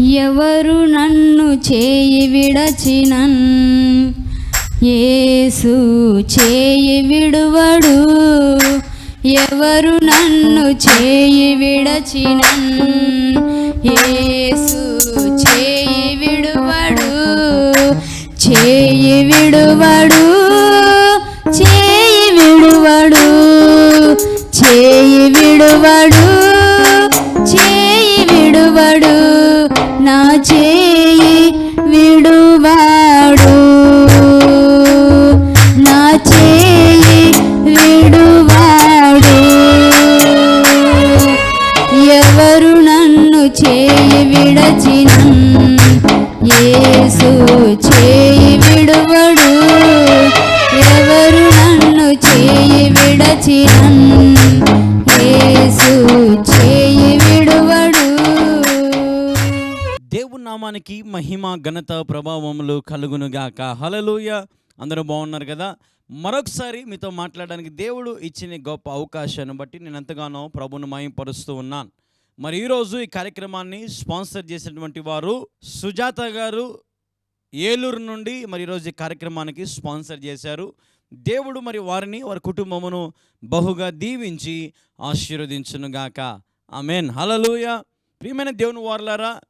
ఎవరు నన్ను చేయి విడచినన్? ఏసు చేయి విడువడు. ఎవరు నన్ను చేయి విడచినన్? ఏసు చేయి విడువడు. చేయి విడువడు. చేయి విడువడు. చేయి విడువడు. నా దేవుని నామానికి మహిమ ఘనత ప్రభావములు కలుగునుగాక. హలలుయ అందరూ బాగున్నారు కదా? మరొకసారి మీతో మాట్లాడడానికి దేవుడు ఇచ్చిన గొప్ప అవకాశాన్ని బట్టి నేను ఎంతగానో ప్రభును మహింపరుస్తూ ఉన్నాను. మరి ఈరోజు ఈ కార్యక్రమాన్ని స్పాన్సర్ చేసినటువంటి వారు సుజాత గారు ఏలూరు నుండి మరి ఈరోజు ఈ కార్యక్రమానికి స్పాన్సర్ చేశారు. దేవుడు మరి వారిని వారి కుటుంబమును బహుగా దీవించి ఆశీర్వదించునుగాక. ఆమెన్. హలలుయ ప్రియమైన దేవుని వారులారా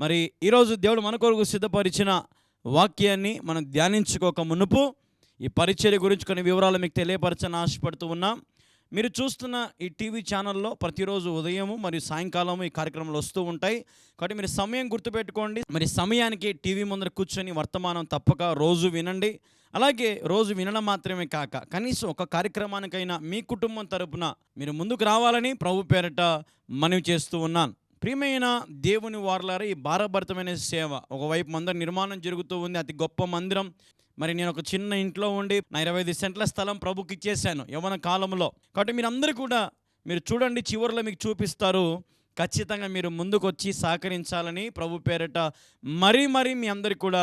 మరి ఈరోజు దేవుడు మన కొరకు సిద్ధపరిచిన వాక్యాన్ని మనం ధ్యానించుకోక మునుపు ఈ పరిచర్య గురించి కొన్ని వివరాలు మీకు తెలియపరచని ఆశపడుతూ ఉన్నాం. మీరు చూస్తున్న ఈ టీవీ ఛానల్లో ప్రతిరోజు ఉదయము మరియు సాయంకాలము ఈ కార్యక్రమాలు వస్తూ ఉంటాయి. కాబట్టి మీరు సమయం గుర్తుపెట్టుకోండి. మరి సమయానికి టీవీ ముందర కూర్చొని వర్తమానం తప్పక రోజు వినండి. అలాగే రోజు వినడం మాత్రమే కాక కనీసం ఒక కార్యక్రమానికైనా మీ కుటుంబం తరపున మీరు ముందుకు రావాలని ప్రభు పేరట మనవి చేస్తూ ఉన్నాను. ప్రియమైన దేవుని వారలారా ఈ భారభరితమైన సేవ ఒకవైపు మందిర నిర్మాణం జరుగుతూ ఉంది అతి గొప్ప మందిరం. మరి నేను ఒక చిన్న ఇంట్లో ఉండి నా ఇరవై ఐదు సెంట్ల స్థలం ప్రభుకి ఇచ్చేసాను యవన కాలంలో. కాబట్టి మీరు అందరూ కూడా మీరు చూడండి చివరిలో మీకు చూపిస్తారు. ఖచ్చితంగా మీరు ముందుకు వచ్చి సహకరించాలని ప్రభు పేరట మరీ మరీ మీ అందరికి కూడా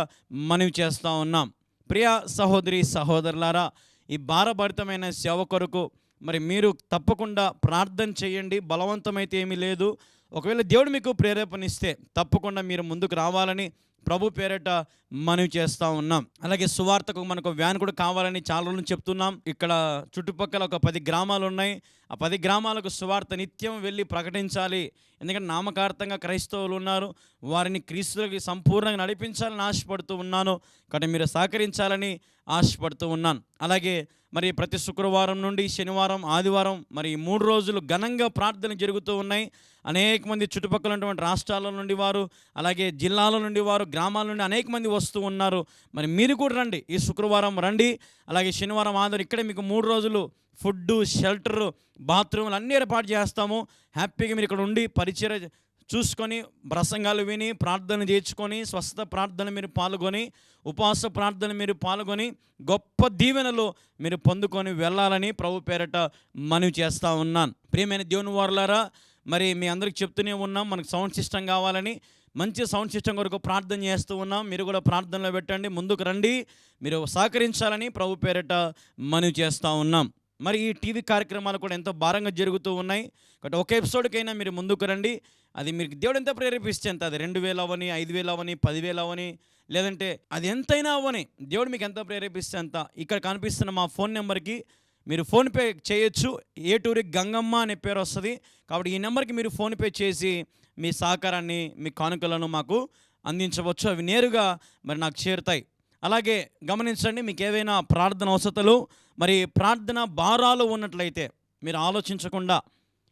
మనవి చేస్తూ ఉన్నాం. ప్రియ సహోదరి సహోదరులారా ఈ భారభరితమైన సేవ కొరకు మరి మీరు తప్పకుండా ప్రార్థన చేయండి. బలవంతమైతే ఏమీ లేదు. ఒకవేళ దేవుడు మీకు ప్రేరేపణిస్తే తప్పకుండా మీరు ముందుకు రావాలని ప్రభు పేరట మనవి చేస్తూ ఉన్నాం. అలాగే సువార్తకు మనకు వ్యాన్ కూడా కావాలని చాలా రోజులు చెప్తున్నాం. ఇక్కడ చుట్టుపక్కల ఒక పది గ్రామాలు ఉన్నాయి. ఆ పది గ్రామాలకు సువార్త నిత్యం వెళ్ళి ప్రకటించాలి. ఎందుకంటే నామకార్థంగా క్రైస్తవులు ఉన్నారు. వారిని క్రీస్తులకి సంపూర్ణంగా నడిపించాలని ఆశపడుతూ ఉన్నాను. కాబట్టి మీరు సహకరించాలని ఆశపడుతూ ఉన్నాను. అలాగే మరి ప్రతి శుక్రవారం నుండి శనివారం ఆదివారం మరి మూడు రోజులు ఘనంగా ప్రార్థన జరుగుతూ ఉన్నాయి. అనేక మంది చుట్టుపక్కల ఉన్నటువంటి రాష్ట్రాల నుండి వారు అలాగే జిల్లాల నుండి వారు గ్రామాల నుండి అనేక మంది వస్తూ ఉన్నారు. మరి మీరు కూడా రండి. ఈ శుక్రవారం రండి. అలాగే శనివారం ఆదివారం ఇక్కడే మీకు మూడు రోజులు ఫుడ్ షెల్టర్ బాత్రూమ్లు అన్నీ ఏర్పాటు చేస్తాము. హ్యాపీగా మీరు ఇక్కడ ఉండి పరిచయ చూసుకొని ప్రసంగాలు విని ప్రార్థన చేర్చుకొని స్వస్థ ప్రార్థన మీరు పాల్గొని ఉపవాస ప్రార్థన మీరు పాల్గొని గొప్ప దీవెనలు మీరు పొందుకొని వెళ్ళాలని ప్రభు పేరట మనవి చేస్తూ ఉన్నాను. ప్రియమైన దేవుని వారులారా మరి మీ అందరికి చెప్తూనే ఉన్నాం మనకు సౌండ్ సిస్టమ్ కావాలని మంచి సౌండ్ సిస్టమ్ కొరకు ప్రార్థన చేస్తూ ఉన్నాం. మీరు కూడా ప్రార్థనలో పెట్టండి ముందుకు రండి మీరు సహకరించాలని ప్రభు పేరట మనవి చేస్తూ ఉన్నాం. మరి ఈ టీవీ కార్యక్రమాలు కూడా ఎంతో భారంగా జరుగుతూ ఉన్నాయి. కాబట్టి ఒక ఎపిసోడ్కైనా మీరు ముందుకు రండి. అది మీరు దేవుడు ఎంత ప్రేరేపిస్తే ఎంత అది రెండు వేలు అవని ఐదు వేలు అవని పదివేలు అవని లేదంటే అది ఎంతైనా అవని దేవుడు మీకు ఎంత ప్రేరేపిస్తే అంత. ఇక్కడ కనిపిస్తున్న మా ఫోన్ నెంబర్కి మీరు ఫోన్పే చేయొచ్చు. ఏటూరి గంగమ్మ అనే పేరు వస్తుంది. కాబట్టి ఈ నెంబర్కి మీరు ఫోన్పే చేసి మీ సహకారాన్ని మీ కానుకలను మాకు అందించవచ్చు. అవి నేరుగా మరి నాకు చేరుతాయి. అలాగే గమనించండి మీకు ఏవైనా ప్రార్థన అవసరతలు మరి ప్రార్థన భారాలు ఉన్నట్లయితే మీరు ఆలోచించకుండా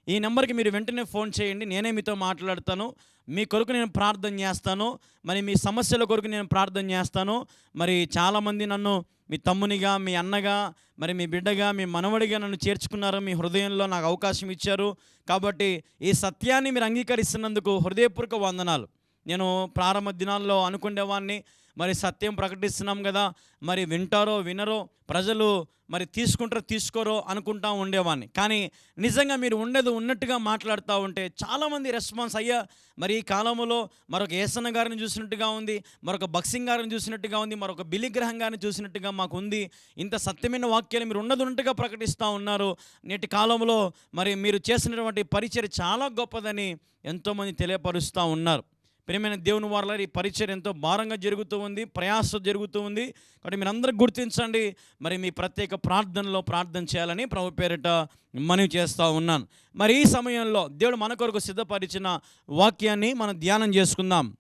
ఈ నెంబర్కి మీరు వెంటనే ఫోన్ చేయండి. నేనే మీతో మాట్లాడతాను. మీ కొరకు నేను ప్రార్థన చేస్తాను. మరి మీ సమస్యల కొరకు నేను ప్రార్థన చేస్తాను. మరి చాలామంది నన్ను మీ తమ్మునిగా మీ అన్నగా మరి మీ బిడ్డగా మీ మనవడిగా నన్ను చేర్చుకున్నారు మీ హృదయంలో నాకు అవకాశం ఇచ్చారు. కాబట్టి ఈ సత్యాన్ని మీరు అంగీకరిస్తున్నందుకు హృదయపూర్వక వందనాలు. నేను ప్రారంభ దినాల్లో అనుకునేవాడిని మరి సత్యం ప్రకటిస్తున్నాం కదా మరి వింటారో వినరో ప్రజలు మరి తీసుకుంటారో తీసుకోరో అనుకుంటా ఉండేవాడిని కానీ నిజంగా మీరు ఉండేది ఉన్నట్టుగా మాట్లాడుతూ ఉంటే చాలామంది రెస్పాన్స్ అయ్యా మరి ఈ కాలంలో మరొక ఏసన్న గారిని చూసినట్టుగా ఉంది మరొక బక్సింగ్ గారిని చూసినట్టుగా ఉంది మరొక బిలిగ్రహం గారిని చూసినట్టుగా మాకు ఉంది. ఇంత సత్యమైన వాక్యాలు మీరు ఉన్నది ఉన్నట్టుగా ప్రకటిస్తూ ఉన్నారు. నేటి కాలంలో మరి మీరు చేసినటువంటి పరిచయం చాలా గొప్పదని ఎంతోమంది తెలియపరుస్తూ ఉన్నారు. ప్రియమైన దేవుని వారిలో ఈ పరిచయం ఎంతో భారంగా జరుగుతూ ఉంది ప్రయాస జరుగుతూ ఉంది. కాబట్టి మీరందరూ గుర్తించండి. మరి మీ ప్రత్యేక ప్రార్థనలో ప్రార్థన చేయాలని ప్రభు పేరిట మనవి చేస్తూ ఉన్నాను. మరి ఈ సమయంలో దేవుడు మన కొరకు సిద్ధపరిచిన వాక్యాన్ని మనం ధ్యానం చేసుకుందాం.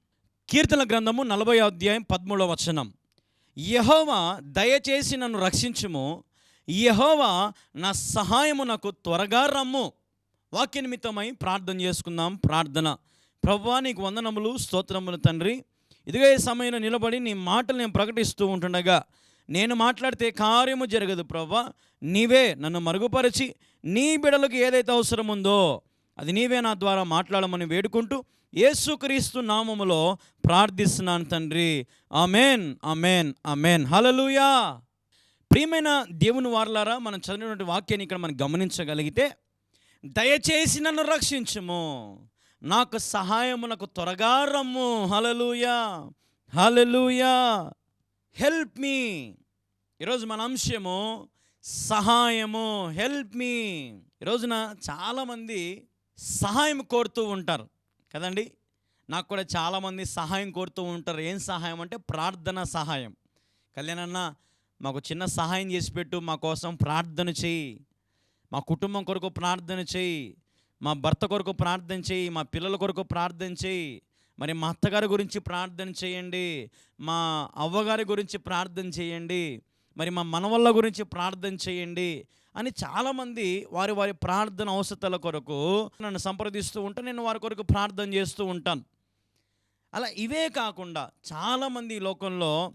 కీర్తన గ్రంథము నలభై అధ్యాయం పదమూడవ వచనం. యహోవా దయచేసి నన్ను రక్షించుము. యహోవా నా సహాయము నాకు త్వరగా రమ్ము. వాక్య నిమిత్తమై ప్రార్థన చేసుకుందాం. ప్రార్థన. ప్రభువా నీకు వందనములు స్తోత్రములు తండ్రి. ఇదిగో ఈ సమయంలో నిలబడి నీ మాటలు నేను ప్రకటిస్తూ ఉంటుండగా నేను మాట్లాడితే కార్యము జరగదు ప్రభా. నీవే నన్ను మరుగుపరిచి నీ బిడలకు ఏదైతే అవసరం ఉందో అది నీవే నా ద్వారా మాట్లాడమని వేడుకుంటూ యేసుక్రీస్తు నామములో ప్రార్థిస్తున్నాను తండ్రి. Amen amen amen. హలలుయా ప్రియమైన దేవుని వారలారా మనం చదివినటువంటి వాక్యాన్ని ఇక్కడ మనం గమనించగలిగితే దయచేసి నన్ను రక్షించము. నాకు సహాయమునకు త్వరగా రమ్ము. హలలుయా హలలుయా హెల్ప్ మీ ఈరోజు మన అంశము సహాయము. హెల్ప్ మీ ఈరోజున చాలామంది సహాయం కోరుతూ ఉంటారు. కదండి? నాకు కూడా చాలామంది సహాయం కోరుతూ ఉంటారు. ఏం సహాయం అంటే ప్రార్థన సహాయం. కళ్యాణన్న మాకు చిన్న సహాయం చేసి పెట్టు. మా కోసం ప్రార్థన చేయి. మా కుటుంబం కొరకు ప్రార్థన చేయి. మా భర్త కొరకు ప్రార్థన చేయి మా పిల్లల కొరకు ప్రార్థన చేయి. మరి మా అత్తగారి గురించి ప్రార్థన చేయండి. మా అవ్వగారి గురించి ప్రార్థన చేయండి. మరి మా మనవళ్ళ గురించి ప్రార్థన చేయండి అని చాలామంది వారి వారి ప్రార్థన అవసరాల కొరకు నన్ను సంప్రదిస్తూ ఉంటే నేను వారి కొరకు ప్రార్థన చేస్తూ ఉంటాను. అలా ఇవే కాకుండా చాలామంది ఈ లోకంలో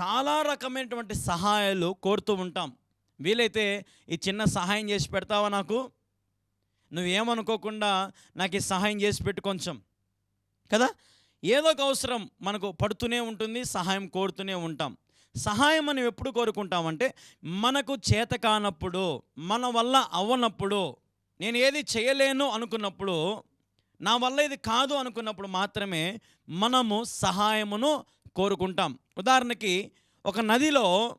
చాలా రకమైనటువంటి సహాయాలు కోరుతూ ఉంటాం. వీలైతే ఈ చిన్న సహాయం చేసి పెడతావా నాకు? నువ్వేమనుకోకుండా నాకు ఈ సహాయం చేసి పెట్టు కొంచెం. కదా? ఏదో ఒక అవసరం మనకు పడుతూనే ఉంటుంది సహాయం కోరుతూనే ఉంటాం. సహాయం మనం ఎప్పుడు కోరుకుంటామంటే మనకు చేత కానప్పుడు మన వల్ల అవ్వనప్పుడు నేను ఏది చేయలేను అనుకున్నప్పుడు నా వల్ల ఇది కాదు అనుకున్నప్పుడు మాత్రమే మనము సహాయమును కోరుకుంటాం. ఉదాహరణకి ఒక నదిలో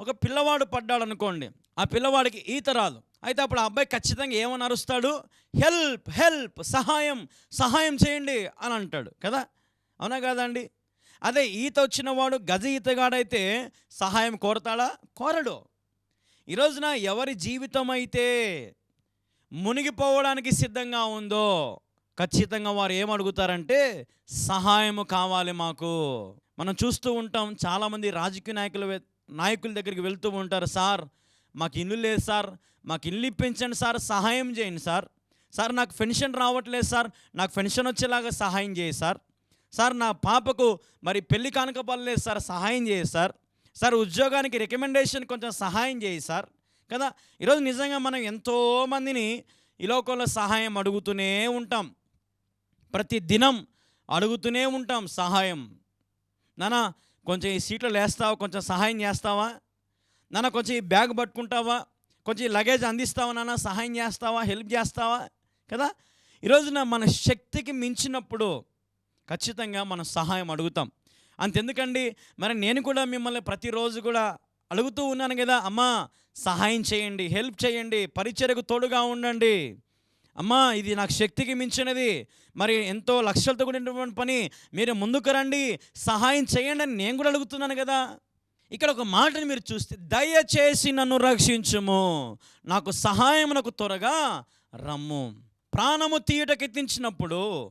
ఒక పిల్లవాడు పడ్డాడు అనుకోండి ఆ పిల్లవాడికి ఈత రాదు. అయితే అప్పుడు ఆ అబ్బాయి ఖచ్చితంగా ఏమని అరుస్తాడు? హెల్ప్ హెల్ప్ సహాయం సహాయం చేయండి అని అంటాడు కదా? అవునా కాదండి అదే ఈత వచ్చిన వాడు గజ ఈతగాడైతే సహాయం కోరతాడా? కోరడు. ఈరోజున ఎవరి జీవితం అయితే మునిగిపోవడానికి సిద్ధంగా ఉందో ఖచ్చితంగా వారు ఏమడుగుతారంటే సహాయము కావాలి మాకు. మనం చూస్తూ ఉంటాం చాలామంది రాజకీయ నాయకులు నాయకుల దగ్గరికి వెళ్తూ ఉంటారు సార్ మాకు ఇల్లు లేదు సార్ మాకు ఇల్లు ఇప్పించండి సార్ సహాయం చేయండి సార్. సార్ నాకు పెన్షన్ రావట్లేదు సార్. నాకు పెన్షన్ వచ్చేలాగా సహాయం చేయి సార్. సార్ నా పాపకు మరి పెళ్ళి కానుక సార్ సహాయం చేయి సార్. సార్ ఉద్యోగానికి రికమెండేషన్ కొంచెం సహాయం చేయి సార్. కదా? ఈరోజు నిజంగా మనం ఎంతోమందిని ఈ లోకంలో సహాయం అడుగుతూనే ఉంటాం. ప్రతి దినం అడుగుతూనే ఉంటాం సహాయం. నానా కొంచెం ఈ సీట్లో లేస్తావా? కొంచెం సహాయం చేస్తావా? నాన్న కొంచెం ఈ బ్యాగ్ పట్టుకుంటావా? కొంచెం లగేజ్ అందిస్తావా నాన్న? సహాయం చేస్తావా? హెల్ప్ చేస్తావా? కదా? ఈరోజున మన శక్తికి మించినప్పుడు ఖచ్చితంగా మనం సహాయం అడుగుతాం. అంతెందుకండి? మరి నేను కూడా మిమ్మల్ని ప్రతిరోజు కూడా అడుగుతూ ఉన్నాను కదా అమ్మా సహాయం చేయండి హెల్ప్ చేయండి పరిచర్యకు తోడుగా ఉండండి. అమ్మా ఇది నాకు శక్తికి మించినది. మరి ఎంతో లక్ష్యాలతో కూడినటువంటి పని మీరు ముందుకు రండి సహాయం చేయండి అని నేను కూడా అడుగుతున్నాను కదా. ఇక్కడ ఒక మాటని మీరు చూస్తే దయచేసి నన్ను రక్షించుము. నాకు సహాయమునకు త్వరగా రమ్ము. ప్రాణము తీయటకెత్తించినప్పుడు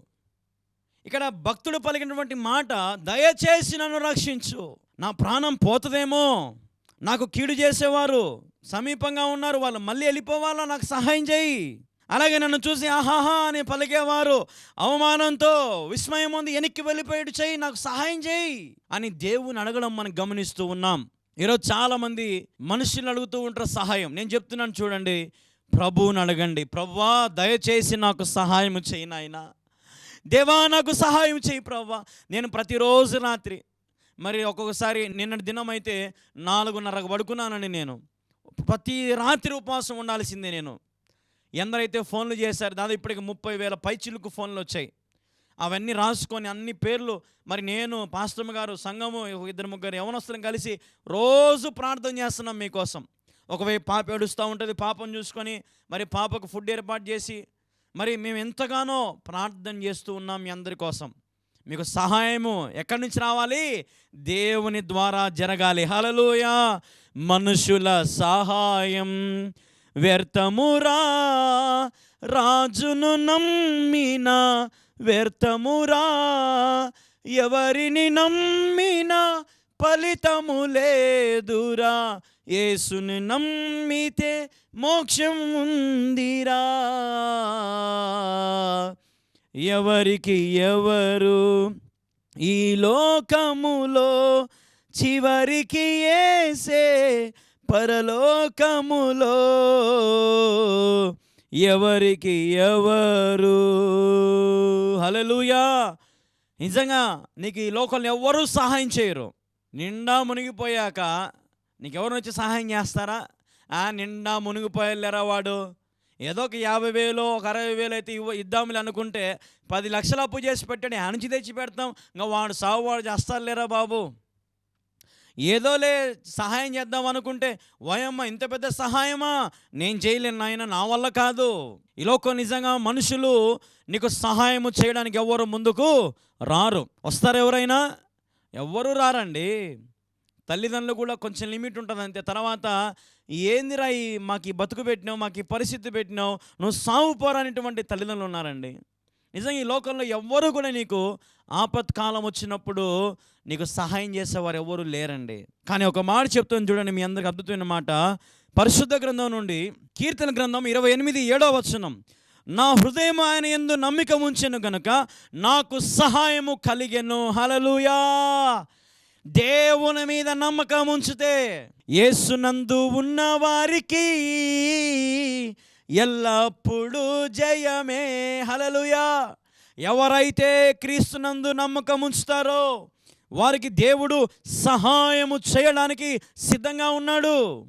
ఇక్కడ భక్తుడు పలికినటువంటి మాట దయచేసి నన్ను రక్షించు. నా ప్రాణం పోతుందేమో. నాకు కీడు చేసేవారు సమీపంగా ఉన్నారు వాళ్ళు మళ్ళీ వెళ్ళిపోవాలా? నాకు సహాయం చేయి. అలాగే నన్ను చూసి ఆహాహా అని పలికేవారు. అవమానంతో విస్మయం ఉంది వెనక్కి వెళ్ళిపోయాడు చేయి నాకు సహాయం చేయి అని దేవుని అడగడం మనం గమనిస్తూ ఉన్నాం. ఈరోజు చాలామంది మనుషులను అడుగుతూ ఉంటారు సహాయం. నేను చెప్తున్నాను చూడండి ప్రభువుని అడగండి. ప్రవ్వా దయచేసి నాకు సహాయం చేయి నాయన. దేవా నాకు సహాయం చేయి ప్రవ్వా. నేను ప్రతిరోజు రాత్రి మరి ఒక్కొక్కసారి నిన్నటి దినం అయితే నాలుగున్నరకు పడుకున్నానండి నేను. ప్రతి రాత్రి ఉపవాసం ఉండాల్సిందే నేను. ఎందరైతే ఫోన్లు చేశారు దాదాపు ఇప్పటికి ముప్పై వేల పైచిలుకు ఫోన్లు వచ్చాయి. అవన్నీ రాసుకొని అన్ని పేర్లు మరి నేను పాస్టమ్ గారు సంఘము ఇద్దరు ముగ్గురు యవనస్తులను కలిసి రోజు ప్రార్థన చేస్తున్నాం మీకోసం. ఒకవైపు పాప ఏడుస్తూ ఉంటుంది పాపం చూసుకొని మరి పాపకు ఫుడ్ ఏర్పాటు చేసి మరి మేము ఎంతగానో ప్రార్థన చేస్తూ ఉన్నాం మీ అందరి కోసం. మీకు సహాయము ఎక్కడి నుంచి రావాలి? దేవుని ద్వారా జరగాలి. హలలోయ మనుషుల సహాయం. వ్యర్థమురా రాజును నమ్మిన వ్యర్థమురా ఎవరిని నమ్మిన ఫలితము లేదురా యేసుని నమ్మితే మోక్షం ఉందిరా. ఎవరికి ఎవరు ఈ లోకములో చివరికి ఏసే పరలోకములో ఎవరికి ఎవరు? హలలుయా నిజంగా నీకు ఈ లోకంలో ఎవ్వరూ సహాయం చేయరు. నిండా మునిగిపోయాక నీకెవరు వచ్చి సహాయం చేస్తారా? ఆ నిండా మునిగిపోయలేరా వాడు? ఏదో ఒక యాభై వేలు ఒక అరవై వేలు అయితే ఇవ్వ ఇద్దాములు అనుకుంటే పది లక్షలు అప్పు చేసి పెట్టాడు నుంచి తెచ్చి పెడతాం. ఇంకా వాడు సాగు వాడు చేస్తారు లేరా బాబు? ఏదోలే సహాయం చేద్దాం అనుకుంటే వయమ్మ ఇంత పెద్ద సహాయమా? నేను చేయలేను నాయన నా వల్ల కాదు. ఈ లోకం నిజంగా మనుషులు నీకు సహాయం చేయడానికి ఎవరు ముందుకు రారు. వస్తారు ఎవరైనా? ఎవ్వరూ రారండి. తల్లిదండ్రులు కూడా కొంచెం లిమిట్ ఉంటుంది అంతే. తర్వాత ఏందిరా ఈ మాకు ఈ బతుకు పెట్టినావు మాకు ఈ పరిస్థితి పెట్టినావు నువ్వు సాగు పోరానిటువంటి తల్లిదండ్రులు ఉన్నారండి. నిజంగా ఈ లోకంలో ఎవ్వరూ కూడా నీకు ఆపత్కాలం వచ్చినప్పుడు నీకు సహాయం చేసేవారు ఎవరు లేరండి. కానీ ఒక మాట చెప్తాను చూడండి మీ అందరికి అద్భుతమైన మాట. పరిశుద్ధ గ్రంథం నుండి కీర్తన గ్రంథం ఇరవై ఎనిమిది ఏడో వచనం. నా హృదయం ఆయన ఎందు నమ్మిక ఉంచెను గనుక నాకు సహాయము కలిగెను. హలలుయా దేవుని మీద నమ్మకం ఉంచితే యేసునందు ఉన్న వారికి ఎల్లప్పుడూ జయమే. హలలుయా ఎవరైతే క్రీస్తునందు నమ్మకం ఉంచుతారో వారికి దేవుడు సహాయము చేయడానికి సిద్ధంగా ఉన్నాడు.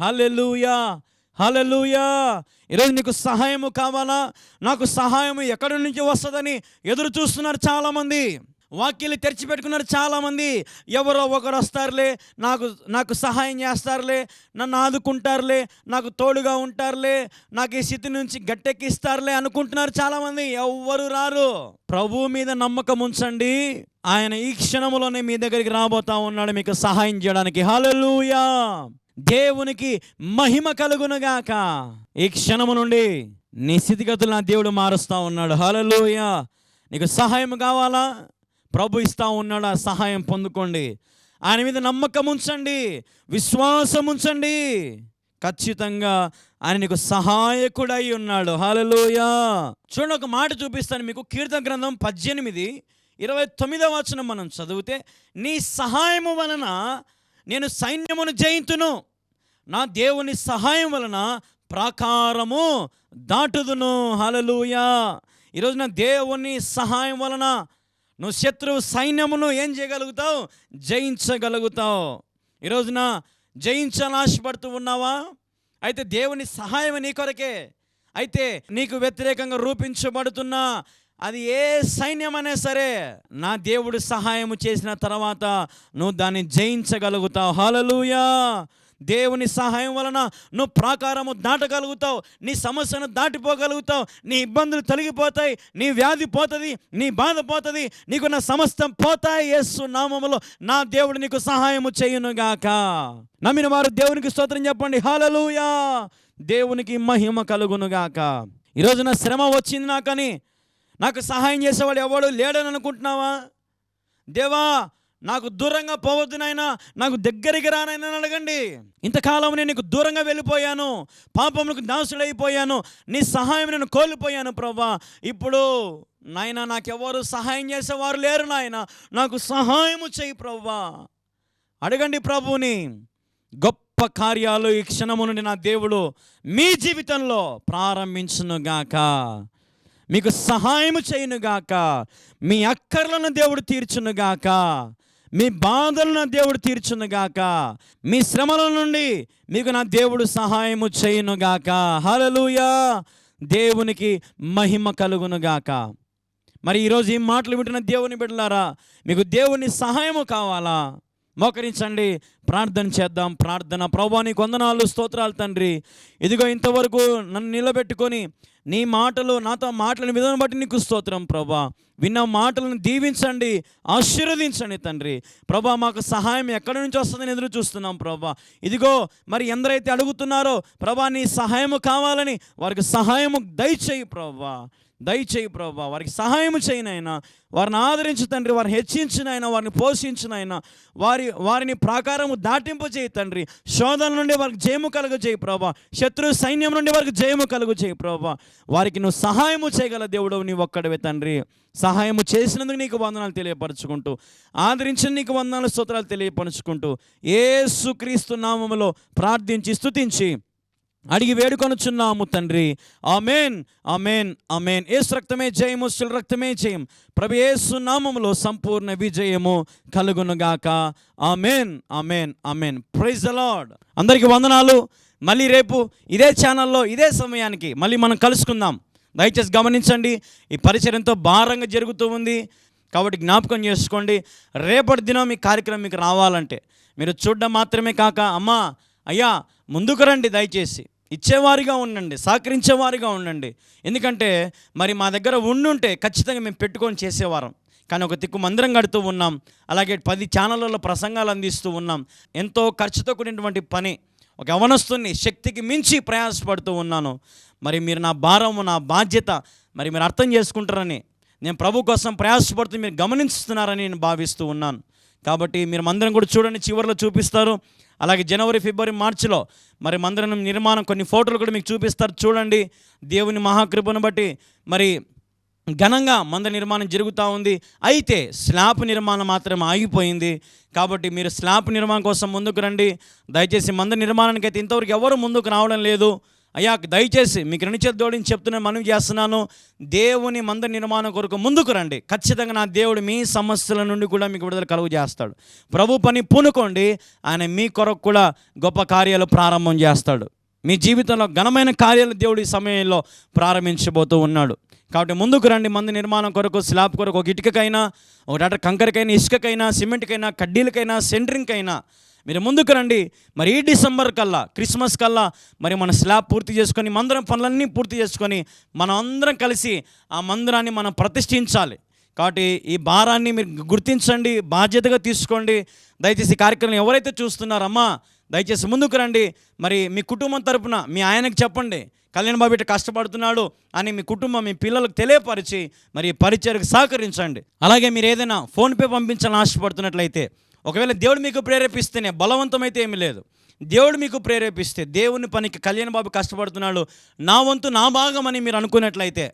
Hallelujah hallelujah. ఈరోజు నీకు సహాయము కావాలా? నాకు సహాయము ఎక్కడి నుంచి వస్తుందని ఎదురు చూస్తున్నారు చాలామంది. వాక్యలు తెరిచిపెట్టుకున్నారు చాలామంది. ఎవరో ఒకరు వస్తారులే నాకు నాకు సహాయం చేస్తారులే నన్ను ఆదుకుంటారులే నాకు తోడుగా ఉంటారులే నాకు ఈ స్థితి నుంచి గట్టెక్కిస్తారులే అనుకుంటున్నారు చాలామంది. ఎవ్వరు రారు. ప్రభువు మీద నమ్మకం ఉంచండి. ఆయన ఈ క్షణంలోనే మీ దగ్గరికి రాబోతా ఉన్నాడు మీకు సహాయం చేయడానికి. హలలుయా దేవునికి మహిమ కలుగునుగాక. ఈ క్షణము నుండి నీ స్థితిగతులు నా దేవుడు మారుస్తా ఉన్నాడు. హల్లెలూయా! నీకు సహాయం కావాలా? ప్రభు ఇస్తా ఉన్నాడు ఆ సహాయం పొందుకోండి. ఆయన మీద నమ్మకం ఉంచండి విశ్వాసం ఉంచండి. ఖచ్చితంగా ఆయన నీకు సహాయకుడై ఉన్నాడు. హాలలోయా చూడండి ఒక మాట చూపిస్తాను మీకు. కీర్తన గ్రంథం పద్దెనిమిది ఇరవై తొమ్మిదవ వచనం మనం చదివితే నీ సహాయము వలన నేను సైన్యమును జయింతును. నా దేవుని సహాయం వలన ప్రాకారము దాటుదును. హలలుయా ఈరోజు నా దేవుని సహాయం వలన నువ్వు శత్రువు సైన్యమును ఏం చేయగలుగుతావు? జయించగలుగుతావు. ఈ రోజున జయించాలని ఆశపడుతూ ఉన్నావా? అయితే దేవుని సహాయం నీ కొరకే. అయితే నీకు వ్యతిరేకంగా రూపించబడుతున్న. అది ఏ సైన్యమైనా సరే నా దేవుడు సహాయం చేసిన తర్వాత నువ్వు దాన్ని జయించగలుగుతావు. హలలుయా దేవుని సహాయం వలన నువ్వు ప్రాకారము దాటగలుగుతావు నీ సమస్యను దాటిపోగలుగుతావు నీ ఇబ్బందులు తొలగిపోతాయి నీ వ్యాధి పోతుంది నీ బాధ పోతుంది నీకు నా సమస్తం పోతాయి యేసు నామములో. నా దేవుడు నీకు సహాయము చేయునుగాక. నమ్మిన వారు దేవునికి స్తోత్రం చెప్పండి. హాలలుయా దేవునికి మహిమ కలుగునుగాక. ఈరోజు నా శ్రమ వచ్చింది నాకని నాకు సహాయం చేసేవాడు ఎవడు లేడని అనుకుంటున్నావా? దేవా నాకు దూరంగా పోవద్దు నాయనా నాకు దగ్గరికి రానైనా అడగండి. ఇంతకాలం నేను నీకు దూరంగా వెళ్ళిపోయాను పాపములకు దాసుడైపోయాను నీ సహాయం నేను కోల్పోయాను ప్రభా ఇప్పుడు నాయన నాకెవరు సహాయం చేసేవారు లేరు నాయన నాకు సహాయము చేయి ప్రభా అడగండి ప్రభువుని గొప్ప కార్యాలు ఈ క్షణము నుండి నా దేవుడు మీ జీవితంలో ప్రారంభించునుగాక. మీకు సహాయము చేయునుగాక మీ అక్కర్లను దేవుడు తీర్చునుగాక. మీ బాధలను దేవుడు తీర్చునుగాక మీ శ్రమల నుండి మీకు నా దేవుడు సహాయము చేయునుగాక హలలుయా దేవునికి మహిమ కలుగునుగాక మరి ఈరోజు ఈ మాటలు వింటున్న దేవుని బిడ్డలారా మీకు దేవుని సహాయము కావాలా? మోకరించండి. ప్రార్థన చేద్దాం. ప్రార్థన. ప్రభా నీ వందనాలు స్తోత్రాలు తండ్రి. ఇదిగో ఇంతవరకు నన్ను నిలబెట్టుకొని నీ మాటలు నాతో మాటల విధానం బట్టి నీకు స్తోత్రం ప్రభా. విన్న మాటలను దీవించండి ఆశీర్వదించండి తండ్రి. ప్రభా మాకు సహాయం ఎక్కడి నుంచి వస్తుందని ఎదురు చూస్తున్నాం ప్రభా. ఇదిగో మరి ఎందరైతే అడుగుతున్నారో ప్రభా నీ సహాయము కావాలని వారికి సహాయము దయచేయి ప్రభా. దయచేయి ప్రభా వారికి సహాయం చేయనైనా వారిని ఆదరించు తండ్రి వారిని హెచ్చించినైనా వారిని పోషించినైనా వారి వారిని ప్రాకారము దాటింపు చేయి తండ్రి. శోధన నుండి వారికి జయము కలుగు చేయి ప్రభా. శత్రు సైన్యం నుండి వారికి జయము కలుగు చేయి ప్రభా. వారికి నువ్వు సహాయము చేయగల దేవుడు నీ ఒక్కడవే తండ్రి. సహాయము చేసినందుకు నీకు వందనాలు తెలియపరచుకుంటూ ఆదరించిన నీకు వందనాలు స్తోత్రాలు తెలియపరచుకుంటూ ఏసుక్రీస్తు నామములో ప్రార్థించి స్తుతించి అడిగి వేడుకొనుచున్నాము తండ్రి. Amen amen amen. ఏసు రక్తమే జయము శిల రక్తమే జయం. ప్రభు ఏసు నామములో సంపూర్ణ విజయము కలుగునుగాక. Amen amen amen. ప్రైజ్ అలాడ్ అందరికీ వందనాలు. మళ్ళీ రేపు ఇదే ఛానల్లో ఇదే సమయానికి మళ్ళీ మనం కలుసుకుందాం. దయచేసి గమనించండి. ఈ పరిచయం ఎంతో భారంగా జరుగుతూ ఉంది. కాబట్టి జ్ఞాపకం చేసుకోండి. రేపటి దినం ఈ కార్యక్రమం మీకు రావాలంటే మీరు చూడడం మాత్రమే కాక అమ్మా అయ్యా ముందుకు రండి దయచేసి. ఇచ్చేవారిగా ఉండండి సహకరించేవారిగా ఉండండి. ఎందుకంటే మరి మా దగ్గర ఉండుంటే ఖచ్చితంగా మేము పెట్టుకొని చేసేవారం. కానీ ఒక తిక్కు మందిరం కడుతూ ఉన్నాం అలాగే పది ఛానళ్ళలో ప్రసంగాలు అందిస్తూ ఉన్నాం. ఎంతో ఖర్చుతో కూడినటువంటి పని ఒక అవనస్తుని శక్తికి మించి ప్రయాసపడుతూ ఉన్నాను. మరి మీరు నా భారము నా బాధ్యత మరి మీరు అర్థం చేసుకుంటారని నేను ప్రభు కోసం ప్రయాసపడుతూ మీరు గమనిస్తున్నారని నేను భావిస్తూ ఉన్నాను. కాబట్టి మీరు మందిరం కూడా చూడండి చివరిలో చూపిస్తారు. అలాగే జనవరి ఫిబ్రవరి మార్చిలో మరి మందిరం నిర్మాణం కొన్ని ఫోటోలు కూడా మీకు చూపిస్తారు. చూడండి దేవుని మహాకృపను బట్టి మరి ఘనంగా మంద నిర్మాణం జరుగుతూ ఉంది. అయితే స్లాబ్ నిర్మాణం మాత్రం ఆగిపోయింది. కాబట్టి మీరు స్లాబ్ నిర్మాణం కోసం ముందుకు రండి. దయచేసి మంద నిర్మాణానికి అయితే ఇంతవరకు ఎవరు ముందుకు రావడం లేదు. అయ్యా దయచేసి మీకు రెండు చేతి జోడించి చెప్తున్నా మనవి చేస్తున్నాను. దేవుని మంద నిర్మాణం కొరకు ముందుకు రండి. ఖచ్చితంగా నా దేవుడు మీ సమస్యల నుండి కూడా మీకు విడుదల కలుగు చేస్తాడు. ప్రభు పని పూనుకోండి ఆయన మీ కొరకు కూడా గొప్ప కార్యాలు ప్రారంభం చేస్తాడు. మీ జీవితంలో ఘనమైన కార్యాలు దేవుడు ఈ సమయంలో ప్రారంభించబోతూ ఉన్నాడు. కాబట్టి ముందుకు రండి మంది నిర్మాణం కొరకు స్లాబ్ కొరకు ఒక ఇటుకకైనా ఒక డాట కంకరకైనా ఇసుకకైనా సిమెంట్కైనా కడ్డీలకైనా సెంటరింగ్కైనా మీరు ముందుకు రండి. మరి ఈ డిసెంబర్ కల్లా క్రిస్మస్ కల్లా మరి మన స్లాబ్ పూర్తి చేసుకొని మందిరం పనులన్నీ పూర్తి చేసుకొని మనం అందరం కలిసి ఆ మందిరాన్ని మనం ప్రతిష్ఠించాలి. కాబట్టి ఈ భారాన్ని మీరు గుర్తించండి బాధ్యతగా తీసుకోండి. దయచేసి కార్యక్రమం ఎవరైతే చూస్తున్నారమ్మా దయచేసి ముందుకు రండి. మరి మీ కుటుంబం తరపున మీ ఆయనకు చెప్పండి. కళ్యాణ్ బాబు ఇట్లా కష్టపడుతున్నాడు అని మీ కుటుంబం మీ పిల్లలకు తెలియపరిచి మరి పరిచయకు సహకరించండి. అలాగే మీరు ఏదైనా ఫోన్పే పంపించాలని ఆశపడుతున్నట్లయితే ఒకవేళ దేవుడు మీకు ప్రేరేపిస్తేనే బలవంతమైతే ఏమీ లేదు. దేవుడు మీకు ప్రేరేపిస్తే దేవుని పనికి కళ్యాణ్ బాబు కష్టపడుతున్నాడు నా వంతు నా భాగం అని మీరు అనుకున్నట్లయితే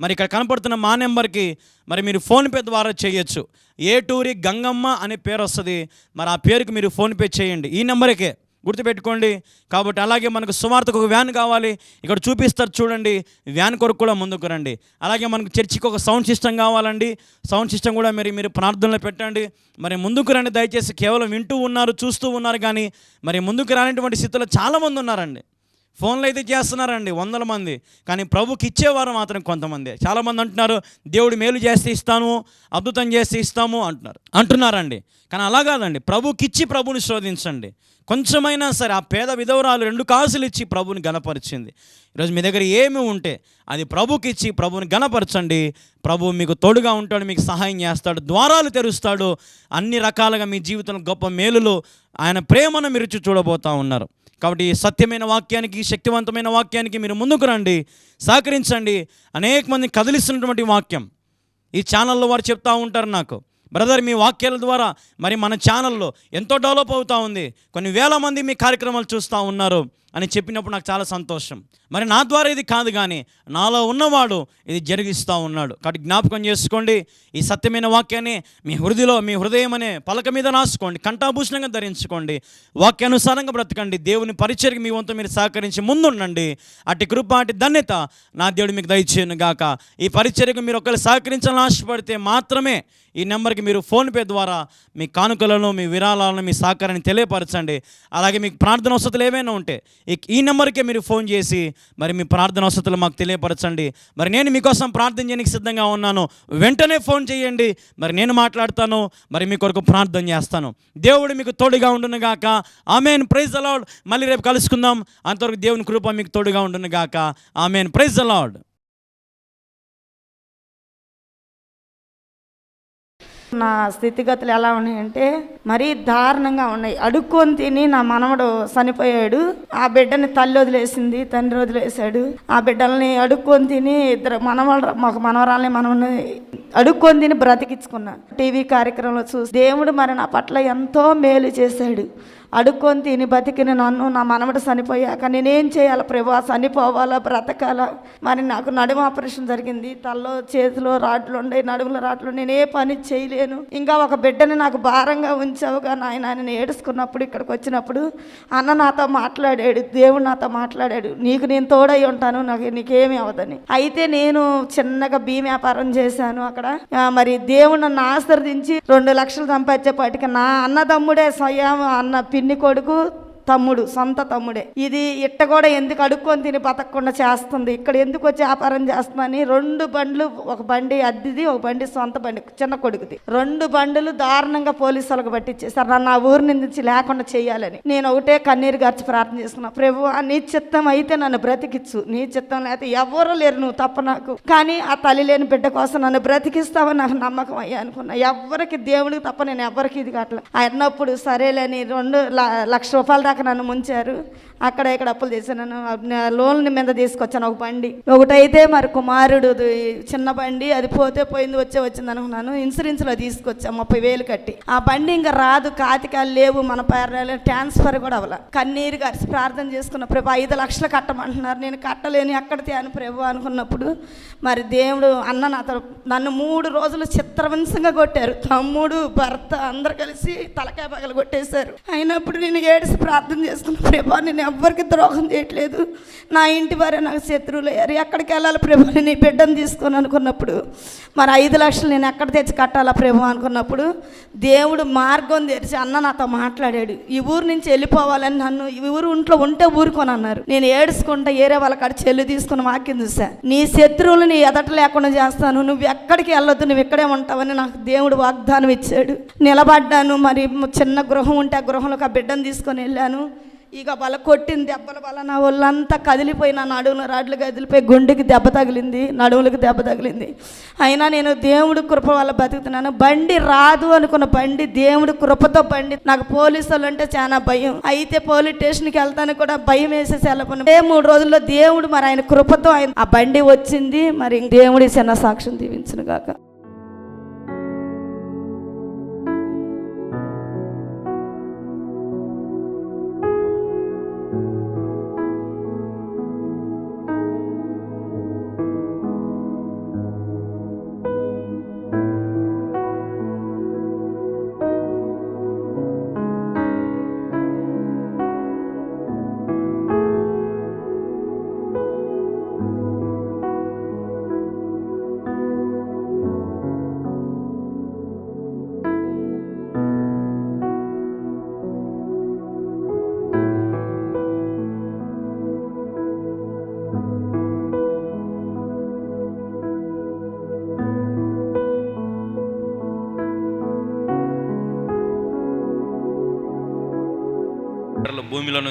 మరి ఇక్కడ కనపడుతున్న మా నెంబర్కి మరి మీరు ఫోన్పే ద్వారా చేయొచ్చు. ఏటూరి గంగమ్మ అనే పేరు వస్తుంది మరి ఆ పేరుకి మీరు ఫోన్పే చేయండి. ఈ నెంబర్కే గుర్తుపెట్టుకోండి. కాబట్టి అలాగే మనకు సుమార్తకు ఒక వ్యాన్ కావాలి. ఇక్కడ చూపిస్తారు చూడండి. వ్యాన్ కొరకు కూడా ముందుకు రండి. అలాగే మనకు చర్చికి ఒక సౌండ్ సిస్టమ్ కావాలండి. సౌండ్ సిస్టమ్ కూడా మరి మీరు ప్రార్థనలో పెట్టండి. మరి ముందుకు రండి. దయచేసి కేవలం వింటూ ఉన్నారు చూస్తూ ఉన్నారు కానీ మరి ముందుకు రానటువంటి స్థితిలో చాలామంది ఉన్నారండి. ఫోన్లు అయితే చేస్తున్నారండి వందల మంది. కానీ ప్రభుకి ఇచ్చేవారు మాత్రం కొంతమంది. చాలామంది అంటున్నారు దేవుడు మేలు చేస్తే ఇస్తాను అద్భుతం చేస్తే ఇస్తాము అంటున్నారు. అంటున్నారండి. కానీ అలా కాదండి. ప్రభుకి ఇచ్చి ప్రభుని శోధించండి కొంచెమైనా సరే ఆ పేద విధవరాలు రెండు కాసులు ఇచ్చి ప్రభుని గణపరిచింది. ఈరోజు మీ దగ్గర ఏమి ఉంటే అది ప్రభుకి ఇచ్చి ప్రభుని గణపరచండి. ప్రభు మీకు తోడుగా ఉంటాడు మీకు సహాయం చేస్తాడు ద్వారాలు తెరుస్తాడు. అన్ని రకాలుగా మీ జీవితంలో గొప్ప మేలులు ఆయన ప్రేమను మీరు రుచి చూడబోతా ఉన్నారు. కాబట్టి ఈ సత్యమైన వాక్యానికి శక్తివంతమైన వాక్యానికి మీరు ముందుకు రండి సహకరించండి. అనేక మంది కదిలిస్తున్నటువంటి వాక్యం. ఈ ఛానల్లో వారు చెప్తూ ఉంటారు నాకు బ్రదర్ మీ వాక్యాల ద్వారా మరి మన ఛానల్లో ఎంతో డెవలప్ అవుతూ ఉంది. కొన్ని వేల మంది మీ కార్యక్రమాలు చూస్తూ ఉన్నారు. అని చెప్పినప్పుడు నాకు చాలా సంతోషం. మరి నా ద్వారా ఇది కాదు కానీ నాలో ఉన్నవాడు ఇది జరిగిస్తూ ఉన్నాడు. కాబట్టి జ్ఞాపకం చేసుకోండి ఈ సత్యమైన వాక్యాన్ని మీ హృదయలో మీ హృదయం అనే పలక మీద రాసుకోండి కంఠాభూషణంగా ధరించుకోండి. వాక్యానుసారంగా బ్రతకండి దేవుని పరిచయకి మీ వంతు మీరు సహకరించి ముందుండండి. అటు కృప అటు ధన్యత నా దేవుడు మీకు దయచేయను గాక. ఈ పరిచర్యకు మీరు ఒకరు సహకరించాలని ఆశపడితే మాత్రమే ఈ నెంబర్కి మీరు ఫోన్పే ద్వారా మీ కానుకలను మీ విరాళాలను మీ సహకారాన్ని తెలియపరచండి. అలాగే మీకు ప్రార్థన వసతులు ఏమైనా ఉంటే ఈ- ఈ నెంబర్కే మీరు ఫోన్ చేసి మరి మీ ప్రార్థన వసతులు మాకు తెలియపరచండి. మరి నేను మీకోసం ప్రార్థన చేయడానికి సిద్ధంగా ఉన్నాను. వెంటనే ఫోన్ చేయండి. మరి నేను మాట్లాడతాను. మరి మీ కొరకు ప్రార్థన చేస్తాను. దేవుడు మీకు తోడుగా ఉండును గాక. ఆమెన్. ప్రైజ్ అలాడ్ మళ్ళీ రేపు కలుసుకుందాం. అంతవరకు దేవుని కృప మీకు తోడుగా ఉండును గాక. ఆమెన్. ప్రైజ్ అలాడ్ నా స్థితిగతులు ఎలా ఉన్నాయంటే మరీ దారుణంగా ఉన్నాయి. అడుక్కొని తిని నా మనవడు చనిపోయాడు. ఆ బిడ్డని తల్లి వదిలేసింది తండ్రి వదిలేశాడు. ఆ బిడ్డల్ని అడుక్కొని తిని ఇద్దరు మనవడు మాకు మనవరాల్ని మనవని అడుక్కొని తిని బ్రతికించుకున్నా. టీవీ కార్యక్రమంలో చూసి దేవుడు మరి నా పట్ల ఎంతో మేలు చేశాడు. అడుక్కొని తిని బతికిన నన్ను నా మనవడు చనిపోయాక నేనేం చేయాలి ప్రభా? చనిపోవాలా? బ్రతకాలా? మరి నాకు నడుము ఆపరేషన్ జరిగింది. తల్లో చేతిలో రాట్లు ఉండే నడుముల రాట్లు నేను ఏ పని చేయలేను. ఇంకా ఒక బిడ్డని నాకు భారంగా ఉంచావుగా నాయన నేను ఏడుచుకున్నప్పుడు ఇక్కడికి వచ్చినప్పుడు అన్న నాతో మాట్లాడాడు దేవుడు నాతో మాట్లాడాడు. నీకు నేను తోడై ఉంటాను నాకు నీకేమి అవదని. అయితే నేను చిన్నగా బియ్యం వ్యాపారం చేశాను అక్కడ. మరి దేవుడు నన్ను ఆశ్రదించి రెండు లక్షలు సంపాదించేపాటికి నా అన్నదమ్ముడే స్వయం అన్న పిన్ని కొడుకు తమ్ముడు సొంత తమ్ముడే. ఇది ఇట్ట కూడా ఎందుకు అడుక్కొని తిని బతకకుండా చేస్తుంది? ఇక్కడ ఎందుకు వచ్చి వ్యాపారం చేస్తుందని రెండు బండ్లు ఒక బండి అద్దెది ఒక బండి సొంత బండి చిన్న కొడుకుది. రెండు బండ్లు దారుణంగా పోలీసు వాళ్ళకి పట్టించేసారు నన్ను ఆ ఊరి నుంచి లేకుండా చేయాలని నేను ఒకటే కన్నీరు గర్చి ప్రార్థన చేస్తున్నా. ప్రభు నీ చిత్తం అయితే నన్ను బ్రతికిచ్చు. నీ చిత్తం లేకపోతే ఎవరు లేరు నువ్వు తప్ప నాకు. కానీ ఆ తల్లి లేని బిడ్డ కోసం నన్ను బ్రతికిస్తావని నాకు నమ్మకం అయ్యా అనుకున్నా. ఎవరికి దేవుడికి తప్ప నేను ఎవరికి ఇది కావట్లేదు. అన్నప్పుడు సరేలేని రెండు ల- లక్ష రూపాయల దాకా నన్ను ముంచారు. అక్కడ ఇక్కడ అప్పులు చేశాను. లోన్ మీద తీసుకొచ్చాను ఒక బండి. ఒకటైతే మరి కుమారుడు చిన్న బండి. అది పోతే పోయింది వచ్చే వచ్చింది అనుకున్నాను. ఇన్సూరెన్స్లో తీసుకొచ్చాను ముప్పై వేలు కట్టి. ఆ బండి ఇంకా రాదు కాతికాలు లేవు మన పేరు ట్రాన్స్ఫర్ కూడా అవ్వాల. కన్నీరు గారి ప్రార్థన చేసుకున్న ప్రభు ఐదు లక్షలు కట్టమంటున్నారు. నేను కట్టలేని ఎక్కడ తేను ప్రభు అనుకున్నప్పుడు మరి దేవుడు అన్న నాతో నన్ను మూడు రోజులు చిత్రవంశంగా కొట్టారు. తమ్ముడు భర్త అందరు కలిసి తలకాయ పగలు కొట్టేశారు. అయినప్పుడు నేను ఏడిసి ప్రార్థన అర్థం చేసుకున్న ప్రభా నేను ఎవ్వరికి ద్రోహం చేయట్లేదు. నా ఇంటి వారే నాకు శత్రువులు అయ్యారు. ఎక్కడికి వెళ్ళాలి ప్రభా? నేను ఈ బిడ్డను తీసుకొని అనుకున్నప్పుడు మరి ఐదు లక్షలు నేను ఎక్కడ తెచ్చి కట్టాలా ప్రభా అనుకున్నప్పుడు దేవుడు మార్గం తెరిచి అన్న నాతో మాట్లాడాడు. ఈ ఊరు నుంచి వెళ్ళిపోవాలని నన్ను ఈ ఊరు ఇంట్లో ఉంటే ఊరుకొని అన్నారు. నేను ఏడుచుకుంటా ఏరే వాళ్ళ కాడ చెల్లి తీసుకుని వాక్యం చూసా నీ శత్రువులు నీ ఎదట లేకుండా చేస్తాను. నువ్వు ఎక్కడికి వెళ్ళొద్దు నువ్వు ఇక్కడే ఉంటావని నాకు దేవుడు వాగ్దానం ఇచ్చాడు. నిలబడ్డాను. మరి చిన్న గృహం ఉంటే ఆ గృహంలోకి ఆ బిడ్డను తీసుకొని వెళ్ళాను. ఇక బల కొట్టింది దెబ్బల వల్ల నా ఒళ్ళంతా కదిలిపోయి నా నడుములు రాడ్లు కదిలిపోయి గుండెకి దెబ్బ తగిలింది నడుములకు దెబ్బ తగిలింది. అయినా నేను దేవుడి కృప వల్ల బతుకుతున్నాను. బండి రాదు అనుకున్న బండి దేవుడి కృపతో బండి. నాకు పోలీసు వాళ్ళు అంటే చాలా భయం. అయితే పోలీస్ స్టేషన్కి వెళ్తాను కూడా భయం వేసేసి వెళ్ళకుండా ఏ మూడు రోజుల్లో దేవుడు మరి ఆయన కృపతో ఆయన ఆ బండి వచ్చింది. మరి దేవుడి చిన్న సాక్ష్యం దీవించును కాక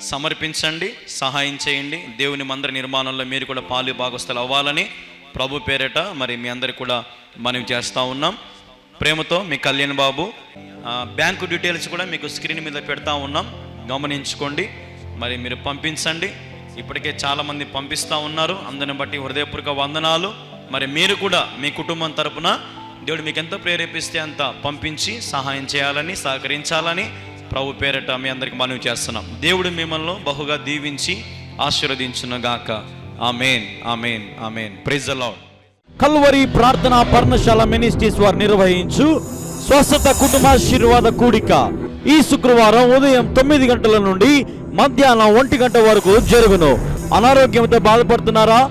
సమర్పించండి సహాయం చేయండి. దేవుని మందిర నిర్మాణంలో మీరు కూడా పాలు భాగస్థలు అవ్వాలని ప్రభు పేరేట మరి మీ అందరికి కూడా మనం చేస్తూ ఉన్నాం. ప్రేమతో మీ కళ్యాణ్ బాబు బ్యాంకు డీటెయిల్స్ కూడా మీకు స్క్రీన్ మీద పెడతా ఉన్నాం. గమనించుకోండి. మరి మీరు పంపించండి. ఇప్పటికే చాలామంది పంపిస్తూ ఉన్నారు. అందరిని బట్టి హృదయపూర్వక వందనాలు. మరి మీరు కూడా మీ కుటుంబం తరపున దేవుడు మీకు ఎంత ప్రేరేపిస్తే అంత పంపించి సహాయం చేయాలని సహకరించాలని ప్రభు పేరట మీ అందరికి మనవి చేస్తున్నాం. దేవుడు మిమ్మల్ని బహుగా దీవించి ఆశీర్వదించునుగాక. Amen amen amen. Praise the Lord Calvary ప్రార్థన పర్ణశాల మినిస్ట్రీస్ వారు నిర్వహించు స్వస్థత కుటుంబాశీర్వాద కూడిక. ఈ శుక్రవారం ఉదయం తొమ్మిది గంటల నుండి మధ్యాహ్నం ఒంటి గంట వరకు జరుగును. అనారోగ్యంతో బాధపడుతున్నారా?